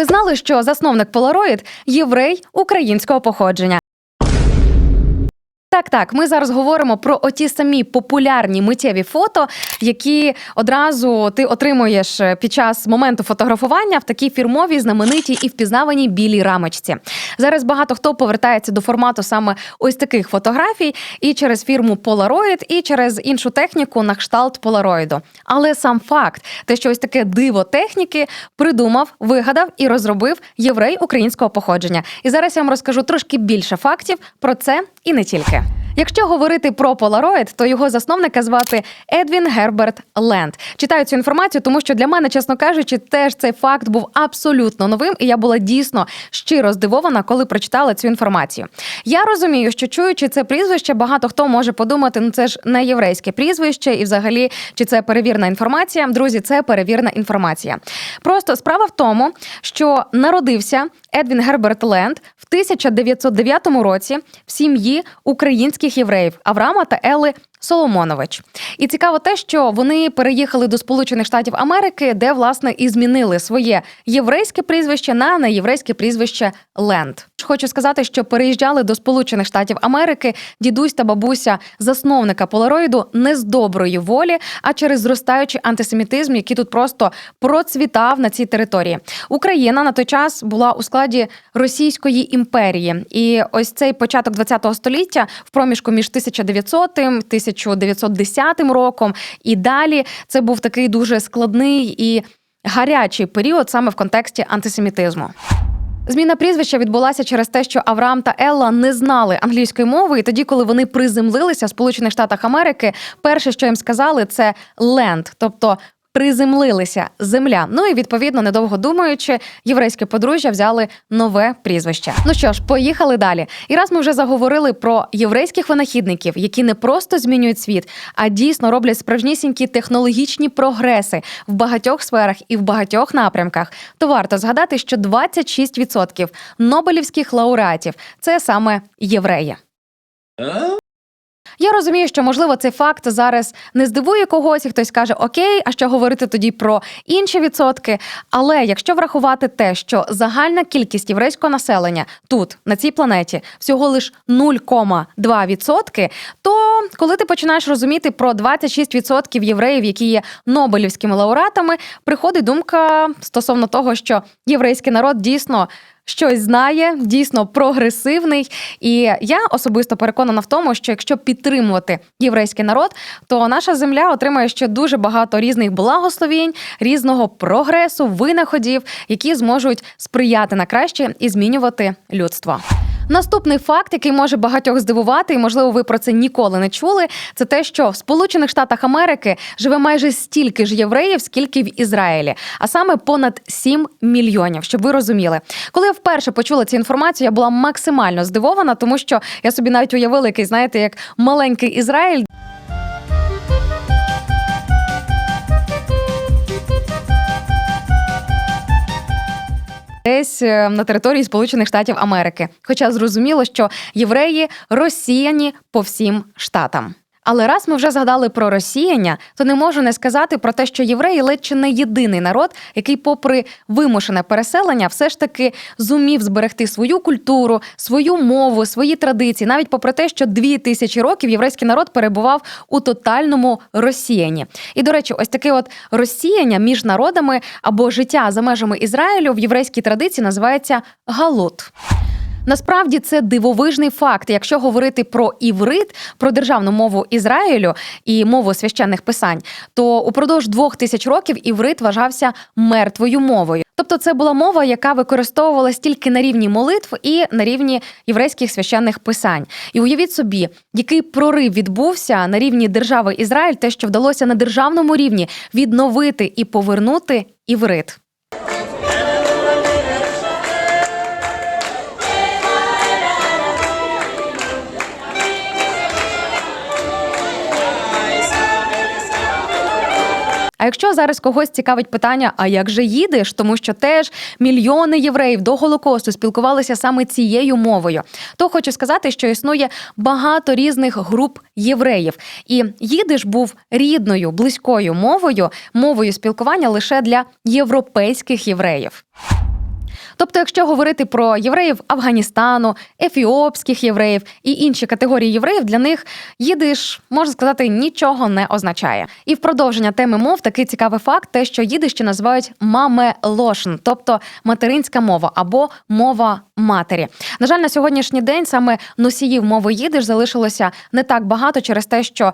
Ви знали, що засновник Polaroid – єврей українського походження. Так, так, ми зараз говоримо про оті самі популярні миттєві фото, які одразу ти отримуєш під час моменту фотографування в такій фірмовій, знаменитій і впізнаваній білій рамочці. Зараз багато хто повертається до формату саме ось таких фотографій, і через фірму Polaroid, і через іншу техніку на кшталт Polaroid. Але сам факт, те, що ось таке диво техніки придумав, вигадав і розробив єврей українського походження. І зараз я вам розкажу трошки більше фактів про це і не тільки. Якщо говорити про Polaroid, то його засновника звати Едвін Герберт Ленд. Читаю цю інформацію, тому що для мене, чесно кажучи, теж цей факт був абсолютно новим, і я була дійсно щиро здивована, коли прочитала цю інформацію. Я розумію, що чуючи це прізвище, багато хто може подумати, ну це ж не єврейське прізвище, і взагалі чи це перевірна інформація. Друзі, це перевірна інформація. Просто справа в тому, що народився Едвін Герберт Ленд в 1909 році в сім'ї українських євреїв Авраама та Елли Соломонович. І цікаво те, що вони переїхали до Сполучених Штатів Америки, де власне і змінили своє єврейське прізвище на неєврейське прізвище Ленд. Хочу сказати, що переїжджали до Сполучених Штатів Америки дідусь та бабуся засновника Полароїду не з доброї волі, а через зростаючий антисемітизм, який тут просто процвітав на цій території. Україна на той час була у складі Російської імперії, і ось цей початок ХХ століття в проміжку між 1900 1910 роком і далі це був такий дуже складний і гарячий період саме в контексті антисемітизму. Зміна прізвища відбулася через те, що Авраам та Елла не знали англійської мови, і тоді, коли вони приземлилися в Сполучених Штатах Америки, перше, що їм сказали, це ленд, тобто приземлилися земля. Ну і відповідно, недовго думаючи, єврейське подружжя взяли нове прізвище. Ну що ж, поїхали далі. І раз ми вже заговорили про єврейських винахідників, які не просто змінюють світ, а дійсно роблять справжнісінькі технологічні прогреси в багатьох сферах і в багатьох напрямках, то варто згадати, що 26% нобелівських лауреатів це саме євреї. Я розумію, що можливо цей факт зараз не здивує когось, і хтось каже Окей, а що говорити тоді про інші відсотки. Але якщо врахувати те, що загальна кількість єврейського населення тут, на цій планеті, всього лиш 0,2%, то коли ти починаєш розуміти про 26% євреїв, які є нобелівськими лауреатами, приходить думка стосовно того, що єврейський народ дійсно щось знає, дійсно прогресивний. І я особисто переконана в тому, що якщо підтримувати єврейський народ, то наша земля отримає ще дуже багато різних благословінь, різного прогресу, винаходів, які зможуть сприяти на краще і змінювати людство. Наступний факт, який може багатьох здивувати, і можливо, ви про це ніколи не чули, це те, що в Сполучених Штатах Америки живе майже стільки ж євреїв, скільки в Ізраїлі, а саме понад 7 мільйонів. Щоб ви розуміли, коли я вперше почула цю інформацію, я була максимально здивована, тому що я собі навіть уявила який, знаєте, як маленький Ізраїль. Десь на території Сполучених Штатів Америки. Хоча зрозуміло, що євреї розсіяні по всім штатам. Але раз ми вже згадали про розсіяння, то не можу не сказати про те, що євреї ледь чи не єдиний народ, який, попри вимушене переселення, все ж таки зумів зберегти свою культуру, свою мову, свої традиції, навіть попри те, що дві тисячі років єврейський народ перебував у тотальному розсіянні. І до речі, ось таке от розсіяння між народами або життя за межами Ізраїлю в єврейській традиції називається галут. Насправді це дивовижний факт. Якщо говорити про іврит, про державну мову Ізраїлю і мову священних писань, то упродовж двох тисяч років іврит вважався мертвою мовою. Тобто, це була мова, яка використовувалась тільки на рівні молитв і на рівні єврейських священних писань. І уявіть собі, який прорив відбувся на рівні держави Ізраїль, те, що вдалося на державному рівні відновити і повернути іврит. А якщо зараз когось цікавить питання, а як же їдеш, тому що теж мільйони євреїв до голокосту спілкувалися саме цією мовою, то хочу сказати, що існує багато різних груп євреїв, і їдиш був рідною, близькою мовою, мовою спілкування лише для європейських євреїв. Тобто, якщо говорити про євреїв Афганістану, ефіопських євреїв і інші категорії євреїв, для них їдиш, можна сказати, нічого не означає. І в продовження теми мов такий цікавий факт, те, що їдиш ще називають маме лошн, тобто материнська мова або мова матері. На жаль, на сьогоднішній день саме носіїв мови їдиш залишилося не так багато через те, що.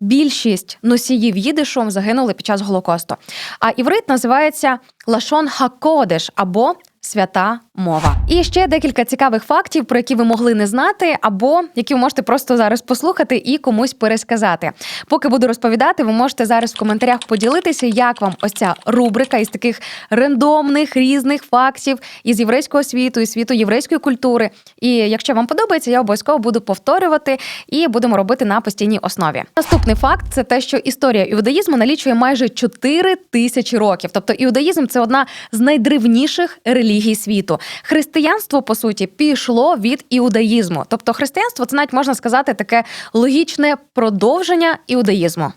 Більшість носіїв їдишу загинули під час голокосту. А іврит називається лашон хакодеш або свята мова. І ще декілька цікавих фактів, про які ви могли не знати, або які ви можете просто зараз послухати і комусь пересказати. Поки буду розповідати, ви можете зараз в коментарях поділитися, як вам ось ця рубрика із таких рандомних різних фактів із єврейського світу і світу єврейської культури. І якщо вам подобається, я обов'язково буду повторювати і будемо робити на постійній основі. Наступний факт це те, що історія іудаїзму налічує майже 4 тисячі років. Тобто іудаїзм це одна з найдревніших релігій світу. Християнство, по суті, пішло від іудаїзму. Тобто, християнство це навіть можна сказати таке логічне продовження іудаїзму.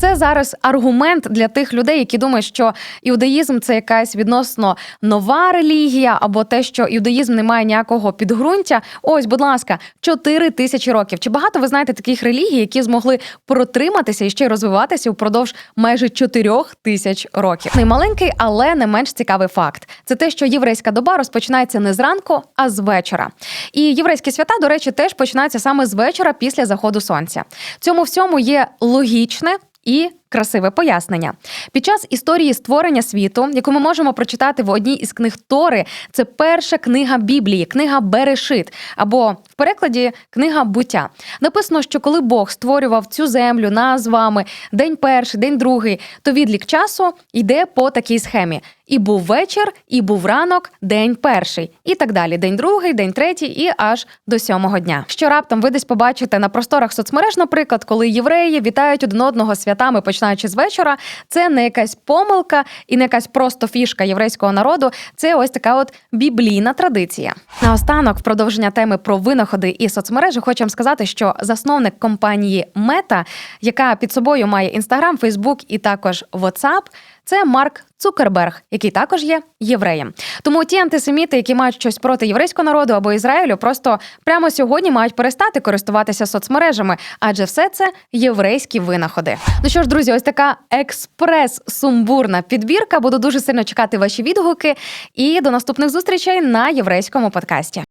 Це зараз аргумент для тих людей, які думають, що іудаїзм це якась відносно нова релігія, або те, що іудаїзм не має ніякого підґрунтя. Ось, будь ласка, 4 тисячі років. Чи багато ви знаєте таких релігій, які змогли протриматися і ще й розвиватися впродовж майже 4 тисяч років? Немаленький, але не менш цікавий факт. Це те, що єврейська доба розпочинається не зранку, а з вечора. І єврейські свята, до речі, теж починаються саме з вечора після заходу сонця. Цьому всьому є логічне і красиве пояснення. Під час історії створення світу, яку ми можемо прочитати в одній із книг Тори, це перша книга Біблії, книга Берешит, або в перекладі книга буття. Написано, що коли Бог створював цю землю нас з вами, день перший, день другий, то відлік часу йде по такій схемі. І був вечір, і був ранок, день перший, і так далі. День другий, день третій, і аж до сьомого дня. Що раптом ви десь побачите на просторах соцмереж, наприклад, коли євреї вітають один одного святами, починаючи з вечора, це не якась помилка і не якась просто фішка єврейського народу. Це ось така от біблійна традиція. Наостанок, в продовження теми про винаходи і соцмережі, хочу сказати, що засновник компанії Мета, яка під собою має Інстаграм, Фейсбук і також WhatsApp, це Марк Цукерберг, який також є євреєм. Тому ті антисеміти, які мають щось проти єврейського народу або Ізраїлю, просто прямо сьогодні мають перестати користуватися соцмережами, адже все це єврейські винаходи. Ну що ж, друзі, ось така експрес-сумбурна підбірка. Буду дуже сильно чекати ваші відгуки. І до наступних зустрічей на єврейському подкасті.